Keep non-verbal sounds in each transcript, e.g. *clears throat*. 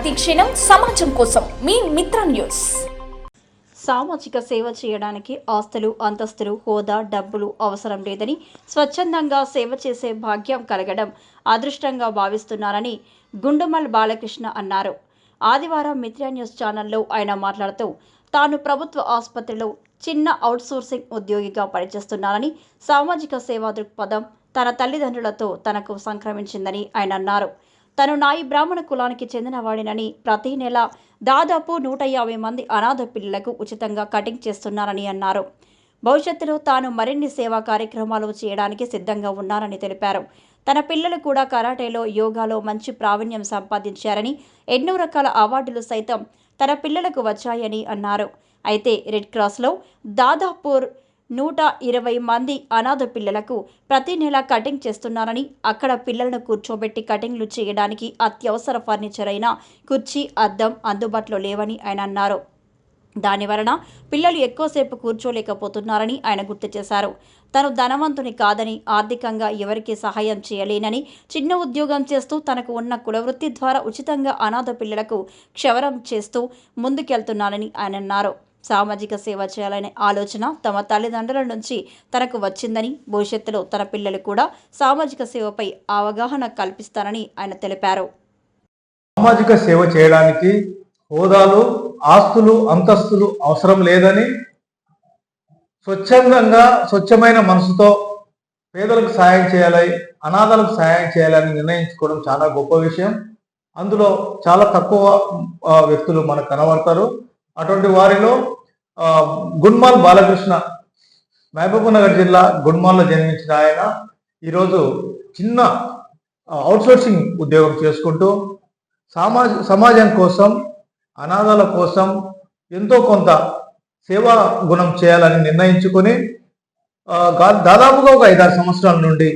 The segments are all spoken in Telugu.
ప్రతిక్షణం సమాజం కోసం మీ మిత్ర న్యూస్. సామాజిక సేవ చేయడానికి ఆస్తులు అంతస్తులు హోదా డబ్బులు అవసరం లేదని స్వచ్ఛందంగా సేవ చేసే భాగ్యం కలగడం అదృష్టంగా భావిస్తున్నారని గుండుమల్ బాలకృష్ణ అన్నారు. ఆదివారం మిత్ర న్యూస్ ఛానల్లో ఆయన మాట్లాడుతూ తాను ప్రభుత్వ ఆసుపత్రిలో చిన్న అవుట్సోర్సింగ్ ఉద్యోగిగా పనిచేస్తున్నారని సామాజిక సేవా దృక్పథం తన తల్లిదండ్రులతో తనకు సంక్రమించిందని ఆయన అన్నారు. తను నాయి బ్రాహ్మణ కులానికి చెందినవాడినని ప్రతి నెల దాదాపు నూట యాభై మంది అనాథ పిల్లలకు ఉచితంగా కటింగ్ చేస్తున్నారని అన్నారు. భవిష్యత్తులో తాను మరిన్ని సేవా కార్యక్రమాలు చేయడానికి సిద్ధంగా ఉన్నారని తెలిపారు. తన పిల్లలు కూడా కరాటేలో యోగాలో మంచి ప్రావీణ్యం సంపాదించారని ఎన్నో రకాల అవార్డులు సైతం తన పిల్లలకు వచ్చాయని అన్నారు. అయితే రెడ్ క్రాస్లో దాదాపు నూట ఇరవై మంది అనాథ పిల్లలకు ప్రతి నెల కటింగ్ చేస్తున్నారని అక్కడ పిల్లలను కూర్చోబెట్టి కటింగ్లు చేయడానికి అత్యవసర ఫర్నిచర్ అయిన కుర్చీ అద్దం అందుబాటులో లేవని ఆయన అన్నారు. దాని వలన పిల్లలు ఎక్కువసేపు కూర్చోలేకపోతున్నారని ఆయన గుర్తు చేశారు. తను ధనవంతుని కాదని ఆర్థికంగా ఎవరికీ సహాయం చేయలేనని చిన్న ఉద్యోగం చేస్తూ తనకు ఉన్న కులవృత్తి ద్వారా ఉచితంగా అనాథ పిల్లలకు క్షవరం చేస్తూ ముందుకెళ్తున్నానని ఆయన అన్నారు. సామాజిక సేవ చేయాలనే ఆలోచన తమ తల్లిదండ్రుల నుంచి తనకు వచ్చిందని భవిష్యత్తులో తన పిల్లలు కూడా సామాజిక సేవపై అవగాహన కల్పిస్తారని ఆయన తెలిపారు. సామాజిక సేవ చేయడానికి హోదాలు ఆస్తులు అంతస్తులు అవసరం లేదని స్వచ్ఛందంగా స్వచ్ఛమైన మనసుతో పేదలకు సాయం చేయాలి అనాథలకు సాయం చేయాలని నిర్ణయించుకోవడం చాలా గొప్ప విషయం. అందులో చాలా తక్కువ వ్యక్తులు మనకు కనబడతారు. అటువంటి వారిలో గున్మాల్ బాలకృష్ణ మహబూబ్నగర్ జిల్లా గున్మాల్లో జన్మించిన ఆయన. ఈరోజు చిన్న అవుట్సోర్సింగ్ ఉద్యోగం చేసుకుంటూ సమాజ సమాజం కోసం అనాథాల కోసం ఎంతో కొంత సేవా గుణం చేయాలని నిర్ణయించుకొని దాదాపుగా ఒక ఐదారు సంవత్సరాల నుండి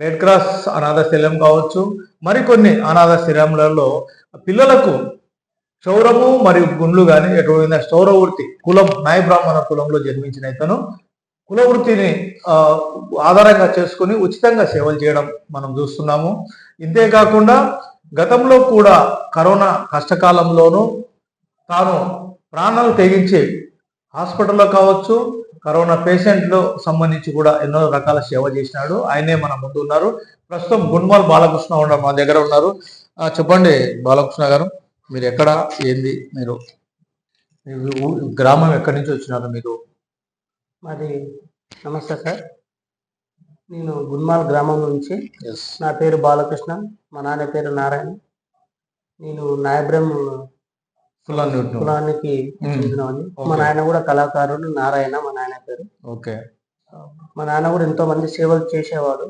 రెడ్ క్రాస్ అనాథ శిలం కావచ్చు మరికొన్ని అనాథ శిలంలలో పిల్లలకు క్షౌరము మరియు గుండ్లు కానీ ఎటువంటి క్షౌరవృత్తి కులం నాయ బ్రాహ్మణ కులంలో జన్మించిన ఇతను కులవృత్తిని ఆధారంగా చేసుకుని ఉచితంగా సేవలు చేయడం మనం చూస్తున్నాము. ఇంతేకాకుండా గతంలో కూడా కరోనా కష్టకాలంలోనూ తాను ప్రాణాలు తెగించి హాస్పిటల్లో కావచ్చు కరోనా పేషెంట్లు సంబంధించి కూడా ఎన్నో రకాల సేవ చేసినాడు. ఆయనే మన ముందు ఉన్నారు. ప్రస్తుతం గుణమాల్ బాలకృష్ణ ఉన్న మా దగ్గర ఉన్నారు. చెప్పండి బాలకృష్ణ గారు. మీరు ఎక్కడ ఏంది మీరు? గ్రామం ఎక్కడి నుంచి వచ్చినారు మీరు? మాది నమస్తే సార్. నేను గున్మాల్ గ్రామం నుంచి నా పేరు బాలకృష్ణ మా నాన్న పేరు నారాయణ. నేను నాయబ్రం కులానికి చెందినవాడిని. మా. నాయన కూడా కళాకారుడు నారాయణ మా నాయన పేరు. ఓకే మా నాన్న కూడా ఎంతో మంది సేవలు చేసేవాడు.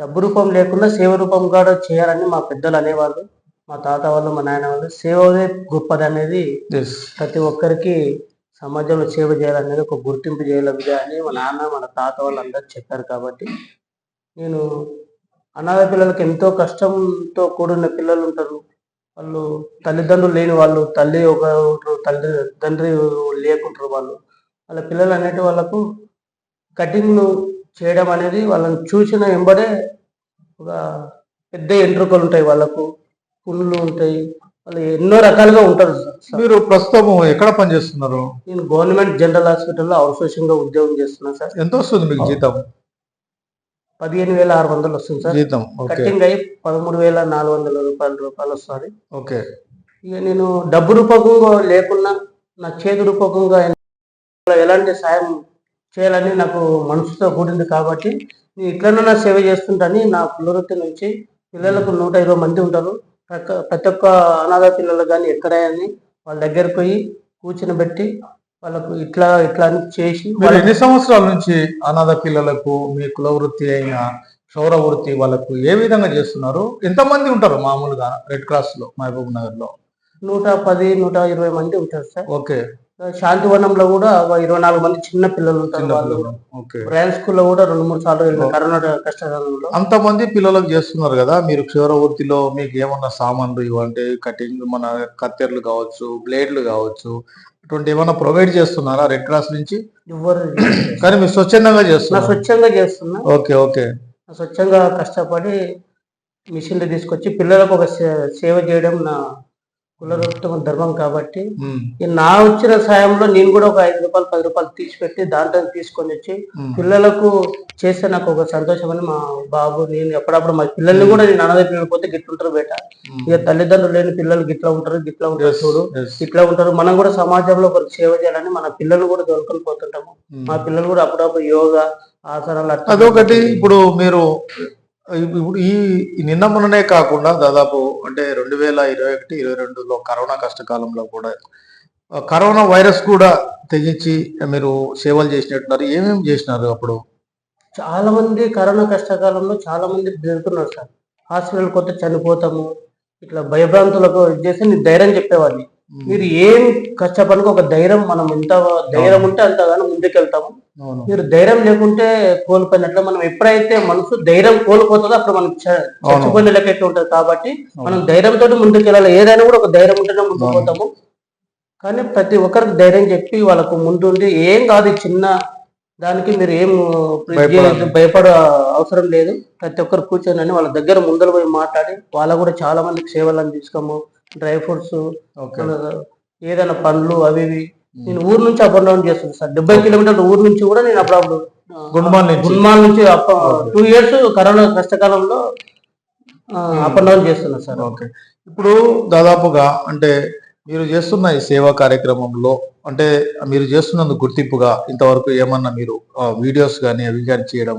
డబ్బు రూపం లేకుండా సేవ రూపం కూడా చేయాలని మా పెద్దలు అనేవాళ్ళు. మా తాత వాళ్ళు మా నాయన వాళ్ళు సేవదే గొప్పది అనేది ప్రతి ఒక్కరికి సమాజంలో సేవ చేయాలనేది ఒక గుర్తింపు చేయాలి విధా అని మా నాన్న మన తాత వాళ్ళు అందరూ చెప్పారు కాబట్టి నేను అనాథ పిల్లలకి ఎంతో కష్టంతో కూడిన పిల్లలు ఉంటారు. వాళ్ళు తల్లిదండ్రులు లేని వాళ్ళు తల్లి ఒక ఉంటారు, తల్లి తండ్రి లేకుంటారు వాళ్ళు. వాళ్ళ పిల్లలు అనేటి వాళ్ళకు కటింగ్ చేయడం అనేది వాళ్ళని చూసిన వెంబడే ఒక పెద్ద ఎంట్రుకలు ఉంటాయి వాళ్ళకు. పుండ్లు ఉంటాయి వాళ్ళు ఎన్నో రకాలుగా ఉంటారు. సార్ మీరు ప్రస్తుతం ఎక్కడ పనిచేస్తున్నారు? నేను గవర్నమెంట్ జనరల్ హాస్పిటల్లో అవుట్సోర్సింగ్గా ఉద్యోగం చేస్తున్నాను సార్. ఎంత వస్తుంది మీకు జీతం? పదిహేను వేల ఆరు వందలు వస్తుంది సార్. జీతం ఓకే. కటింగ్ అయ్యి పదమూడు వేల నాలుగు వందల రూపాయల రూపాయలు వస్తుంది. ఓకే. ఇక నేను డబ్బు రూపకంగా లేకున్నా నా చేతి రూపకంగా ఎలాంటి సాయం చేయాలని నాకు మనసుతో కూడింది కాబట్టి నేను ఇట్లనైనా సేవ చేస్తుంటాను నా పునరుద్ధి నుంచి పిల్లలకు నూట ఇరవై మంది ఉంటారు. ప్రతి- ఒక్క అనాథ పిల్లలు కానీ ఎక్కడని వాళ్ళ దగ్గరకు పోయి కూర్చుని పెట్టి వాళ్ళకు ఇట్లా ఇట్లా అని చేసి మీరు ఎన్ని సంవత్సరాల నుంచి అనాథ పిల్లలకు మీ కుల వృత్తి అయిన క్షౌర వృత్తి వాళ్ళకు ఏ విధంగా చేస్తున్నారు? ఎంతమంది ఉంటారు మామూలుగా రెడ్ క్రాస్లో మహబూబ్ నగర్లో నూట పది నూట ఇరవై మంది ఉంటారు సార్. ఓకే. శాంతివనంలో కూడా ఒక ఇరవై నాలుగు మంది చిన్న పిల్లలు ఉంటారు వాళ్ళు. బ్రాంచ్ స్కూల్లో కూడా రెండు మూడు సార్లు వెళ్ళిన కరోనా కష్టకాలంలో. అంతమంది పిల్లలకు చేస్తున్నారు కదా మీరు క్షౌర వృత్తిలో మీకు ఏమన్నా సామాన్లు ఇవ్వండి కటింగ్ మన కత్తెరలు కావచ్చు బ్లేడ్లు కావచ్చు ఇటువంటి ఏమన్నా ప్రొవైడ్ చేస్తున్నారా రెడ్ క్రాస్ నుంచి? ఎవ్వరు *clears throat* కానీ మీరు స్వచ్ఛందంగా చేస్తున్నారు. స్వచ్ఛంగా చేస్తున్నా. Okay okay. స్వచ్ఛంగా కష్టపడి మిషన్లు తీసుకొచ్చి పిల్లలకు ఒక సేవ చేయడం నా కులవృత్తం ధర్మం కాబట్టి నా వచ్చిన సాయంలో నేను కూడా ఒక ఐదు రూపాయలు పది రూపాయలు తీసి పెట్టి దాంట్లో తీసుకొని వచ్చి. పిల్లలకు చేస్తే నాకు ఒక సంతోషం అని మా బాబు నేను ఎప్పుడప్పుడు మా పిల్లల్ని కూడా నేను అనాథ పిల్లలు పోతే గిట్లుంటారు బేట. ఇక తల్లిదండ్రులు లేని పిల్లలు గిట్లా ఉంటారు గిట్లా ఉంటారు చూడు. ఇట్లా ఉంటారు మనం కూడా సమాజంలో ఒకరికి సేవ చేయాలని మన పిల్లలు కూడా దొరకని పోతుంటాము. మా పిల్లలు కూడా అప్పుడప్పుడు యోగా ఆసనాలు అట్లా అదొకటి ఇప్పుడు మీరు ఇప్పుడు ఈ నిన్న మొన్ననే కాకుండా దాదాపు అంటే రెండు వేల ఇరవై ఒకటి ఇరవై రెండులో కరోనా కష్టకాలంలో కూడా కరోనా వైరస్ కూడా తెగించి మీరు సేవలు చేసినట్టున్నారు. ఏమేమి చేసినారు అప్పుడు? చాలా మంది కరోనా కష్టకాలంలో చాలా మంది జరుగుతున్నారు సార్. హాస్పిటల్ కొత్త చనిపోతాము ఇట్లా భయభ్రాంతులకు ఇది చేసి ధైర్యం చెప్పేవాడిని. మీరు ఏం కష్టపడక ఒక ధైర్యం మనం ఎంత ధైర్యం ఉంటే అంతగానో ముందుకెళ్తాము. మీరు ధైర్యం లేకుంటే కోల్పోయినట్లు మనం ఎప్పుడైతే మనసు ధైర్యం కోల్పోతుందో అప్పుడు మనం చచ్చిపోయిన లెక్క ఉంటుంది కాబట్టి మనం ధైర్యంతో ముందుకు వెళ్ళాలి ఏదైనా కూడా ఒక ధైర్యం ఉంటేనే ముందుకు. పోతాము. కానీ ప్రతి ఒక్కరికి ధైర్యం చెప్పి వాళ్ళకు ముందుండి ఏం కాదు చిన్న దానికి మీరు ఏం. భయపడ అవసరం లేదు. ప్రతి ఒక్కరు కూర్చొని వాళ్ళ దగ్గర ముందర పోయి మాట్లాడి వాళ్ళ కూడా చాలా మందికి సేవలు అందించుకోము డ్రై ఫ్రూట్స్ ఓకే. ఏదైనా పండ్లు అవి ఇవి. నేను ఊరు నుంచి అప్ అండ్ డౌన్ చేస్తాను సార్. డెబ్బై కిలోమీటర్ల ఊరు నుంచి కూడా నేను అప్పుడప్పుడు గుండ్మాల్ నుంచి. గుండ్మాల్ నుంచి టూ ఇయర్స్ కరోనా కష్టకాలంలో అప్ అండ్ డౌన్ చేస్తున్నా సార్. ఓకే. ఇప్పుడు దాదాపుగా అంటే మీరు చేస్తున్న ఈ సేవా కార్యక్రమంలో అంటే మీరు చేస్తున్నందుకు గుర్తింపుగా ఇంతవరకు ఏమన్నా మీరు వీడియోస్ కానీ అవి కానీ చేయడం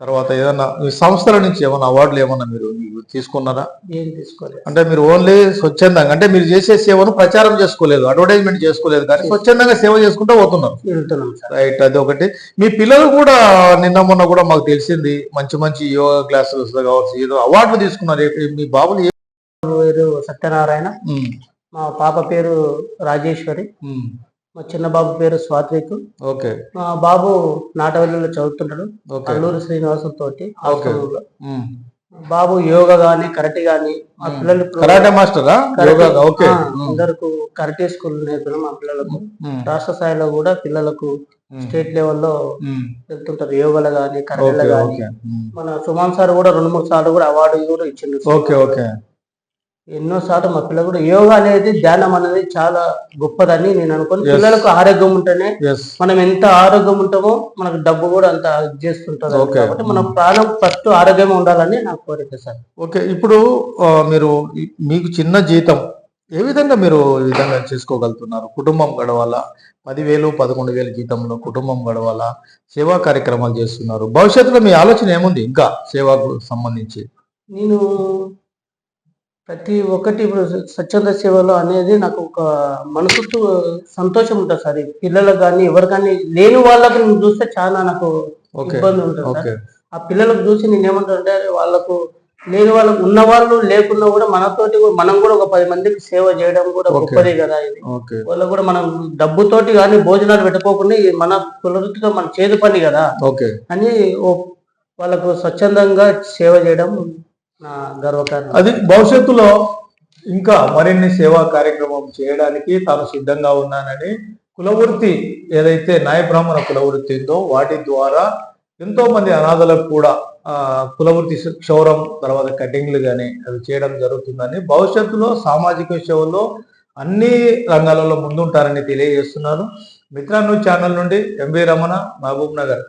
తర్వాత ఏదన్నా మీ సంస్థల నుంచి ఏమన్నా అవార్డులు ఏమన్నా మీరు తీసుకున్నారా? ఏం తీసుకోలేదు. అంటే మీరు ఓన్లీ స్వచ్ఛందంగా అంటే మీరు చేసే సేవను ప్రచారం చేసుకోలేదు అడ్వర్టైజ్మెంట్ చేసుకోలేదు కానీ స్వచ్ఛందంగా సేవ చేసుకుంటూ పోతున్నారు. రైట్ అది ఒకటి. మీ పిల్లలు కూడా నిన్న మొన్న కూడా మాకు తెలిసింది మంచి మంచి యోగా క్లాసెస్ కావచ్చు ఏదో అవార్డులు తీసుకున్నారు. మీ బాబులు పేరు సత్యనారాయణ. మా పాప పేరు రాజేశ్వరి. మా చిన్న బాబు పేరు స్వాత్విక్. ఓకే. మా బాబు నాటవల్లిలో చదువుతుంటాడు. ఓకే. అల్లూరి శ్రీనివాసం తోటి. బాబు యోగా గాని కరెక్ట్ గాని మా పిల్లలు karate మాస్టరా? Karate- okay. అందరకు karate school నేర్పిన మా పిల్లలకు. రాష్ట్ర స్థాయిలో కూడా పిల్లలకు స్టేట్ లెవెల్లో. వెళ్తుంటారు. యోగాలు గాని కరాటేలు గాని. మన సుమాన్ సార్ కూడా రెండు మూడు సార్లు కూడా అవార్డు కూడా ఇచ్చిండు. Okay okay. ఎన్నో సార్లు మా పిల్లలు కూడా యోగా అనేది ధ్యానం అనేది చాలా గొప్పదని నేను అనుకోను. పిల్లలకు ఆరోగ్యం ఉంటేనే మనం ఎంత ఆరోగ్యం ఉంటామో మనకు డబ్బు కూడా అంత Okay. కాబట్టి మన ప్రాణం ఫస్ట్ ఆరోగ్యంగా ఉండాలని నా కోరిక సార్. ఓకే ఇప్పుడు మీరు మీకు చిన్న జీతం ఏ విధంగా మీరు ఈ విధంగా చేసుకోగలుగుతున్నారు? కుటుంబం గడవాలా? పదివేలు పదకొండు వేలు జీతంలో కుటుంబం గడవాలా? సేవా కార్యక్రమాలు చేస్తున్నారు. భవిష్యత్తులో మీ ఆలోచన ఏముంది? ఇంకా సేవకు సంబంధించి. నేను ప్రతి ఒక్కటి ఇప్పుడు స్వచ్ఛంద సేవలో అనేది నాకు ఒక మనసుకు సంతోషం ఉంటుంది సార్. పిల్లలకు కానీ ఎవరు కానీ లేని వాళ్ళకు నేను చూస్తే చాలా నాకు ఇబ్బంది ఉంటుంది సార్. ఆ పిల్లలకు చూసి నేను ఏమంటానంటే వాళ్ళకు లేని వాళ్ళకు ఉన్న వాళ్ళు లేకున్నా కూడా మనతోటి మనం కూడా ఒక పది మందికి సేవ చేయడం కూడా. గొప్పదే కదా ఇది. వాళ్ళకు కూడా మనం డబ్బుతోటి కానీ భోజనాలు పెట్టుకోకుండా మన కులవృత్తితో మన చేదు పని కదా. అని వాళ్ళకు స్వచ్ఛందంగా సేవ చేయడం అది భవిష్యత్తులో ఇంకా మరిన్ని సేవా కార్యక్రమం చేయడానికి తాను సిద్ధంగా ఉన్నానని కులవృత్తి ఏదైతే న్యాయ బ్రాహ్మణ కులవృత్తి ఉందో వాటి ద్వారా ఎంతో మంది అనాథలకు కూడా ఆ కులవృత్తి క్షౌరం తర్వాత కటింగ్లు కానీ అవి చేయడం జరుగుతుందని భవిష్యత్తులో సామాజిక సేవలో అన్ని రంగాలలో ముందుంటారని తెలియజేస్తున్నారు మిత్రా న్యూస్ ఛానల్ నుండి ఎంవి రమణ మహబూబ్ నగర్.